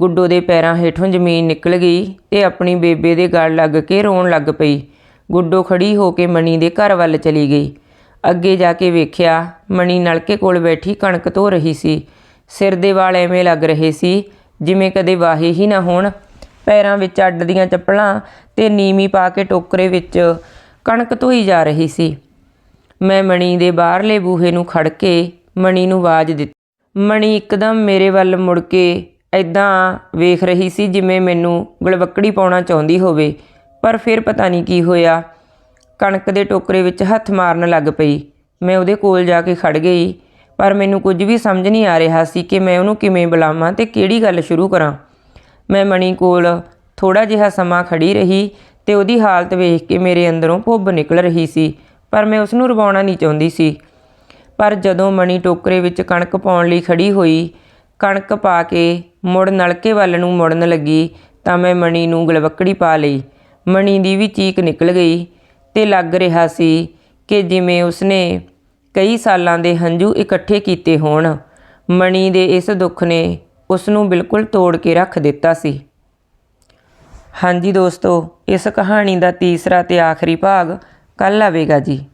ਗੁੱਡੋ ਦੇ ਪੈਰਾਂ ਹੇਠੋਂ ਜ਼ਮੀਨ ਨਿਕਲ ਗਈ ਤੇ ਆਪਣੀ ਬੇਬੇ ਦੇ ਗਲ ਲੱਗ ਕੇ ਰੋਣ ਲੱਗ ਪਈ। ਗੁੱਡੋ ਖੜੀ ਹੋ ਕੇ ਮਣੀ ਦੇ ਘਰ ਵੱਲ ਚਲੀ ਗਈ। ਅੱਗੇ ਜਾ ਕੇ ਵੇਖਿਆ ਮਣੀ ਨਲਕੇ ਕੋਲ ਬੈਠੀ ਕਣਕ ਧੋ ਰਹੀ ਸੀ। ਸਿਰ ਦੇ ਵਾਲ ਐਵੇਂ ਲੱਗ ਰਹੇ ਸੀ, ਜਿਵੇਂ ਕਦੇ ਵਾਹੇ ਹੀ ਨਾ ਹੋਣ। ਪੈਰਾਂ ਵਿੱਚ ਅੱਡ ਦੀਆਂ ਚੱਪਲਾਂ ਤੇ ਨੀਵੀਂ ਪਾ ਕੇ ਟੋਕਰੇ ਵਿੱਚ ਕਣਕ ਧੋਈ ਜਾ ਰਹੀ ਸੀ। ਮੈਂ ਮਣੀ ਦੇ ਬਾਹਰਲੇ ਬੂਹੇ ਨੂੰ ਖੜ ਕੇ ਮਣੀ ਨੂੰ ਆਵਾਜ਼ ਦਿੱਤੀ। ਮਣੀ ਇੱਕਦਮ ਮੇਰੇ ਵੱਲ ਮੁੜ ਕੇ ਐਦਾਂ ਵੇਖ ਰਹੀ ਸੀ ਜਿਵੇਂ ਮੈਨੂੰ ਗਲਵੱਕੜੀ ਪਾਉਣਾ ਚਾਹੁੰਦੀ ਹੋਵੇ, ਪਰ ਫਿਰ ਪਤਾ ਨਹੀਂ ਕੀ ਹੋਇਆ। ਕਣਕ ਦੇ ਟੋਕਰੇ ਵਿੱਚ ਹੱਥ ਮਾਰਨ ਲੱਗ ਪਈ। ਮੈਂ ਉਹਦੇ ਕੋਲ ਜਾ ਕੇ ਖੜ ਗਈ। ਪਰ ਮੈਨੂੰ ਕੁਝ ਵੀ ਸਮਝ ਨਹੀਂ ਆ ਰਿਹਾ ਸੀ ਕਿ ਮੈਂ ਉਹਨੂੰ ਕਿਵੇਂ ਬੁਲਾਵਾਂ ਤੇ ਕਿਹੜੀ ਗੱਲ ਸ਼ੁਰੂ ਕਰਾਂ। ਮੈਂ ਮਣੀ ਕੋਲ ਥੋੜਾ ਜਿਹਾ ਸਮਾਂ ਖੜੀ ਰਹੀ ਤੇ ਉਹਦੀ ਹਾਲਤ ਵੇਖ ਕੇ ਮੇਰੇ ਅੰਦਰੋਂ ਭੁੱਬ ਨਿਕਲ ਰਹੀ ਸੀ, ਪਰ ਮੈਂ ਉਸ ਨੂੰ ਰਵਾਉਣਾ ਨਹੀਂ ਚਾਹੁੰਦੀ ਸੀ। ਪਰ ਜਦੋਂ ਮਣੀ ਟੋਕਰੇ ਵਿੱਚ ਕਣਕ ਪਾਉਣ ਲਈ ਖੜੀ ਹੋਈ, ਕਣਕ ਪਾ ਕੇ ਮੁੜ ਨਲਕੇ ਵੱਲ ਨੂੰ ਮੁੜਨ ਲੱਗੀ ਤਾਂ ਮੈਂ ਮਣੀ ਨੂੰ ਗਲਵੱਕੜੀ ਪਾ ਲਈ। ਮਣੀ ਦੀ ਵੀ ਚੀਕ ਨਿਕਲ ਗਈ ਤੇ ਲੱਗ ਰਿਹਾ ਸੀ ਕਿ ਜਿਵੇਂ ਉਸਨੇ ਕਈ ਸਾਲਾਂ ਦੇ ਹੰਝੂ ਇਕੱਠੇ ਕੀਤੇ ਹੋਣ। ਮਣੀ ਦੇ ਇਸ ਦੁੱਖ ਨੇ ਉਸ ਨੂੰ ਬਿਲਕੁਲ ਤੋੜ ਕੇ ਰੱਖ ਦਿੱਤਾ ਸੀ। ਹਾਂਜੀ ਦੋਸਤੋ, ਇਸ ਕਹਾਣੀ ਦਾ ਤੀਸਰਾ ਤੇ ਆਖਰੀ ਭਾਗ ਕੱਲ ਆਵੇਗਾ ਜੀ।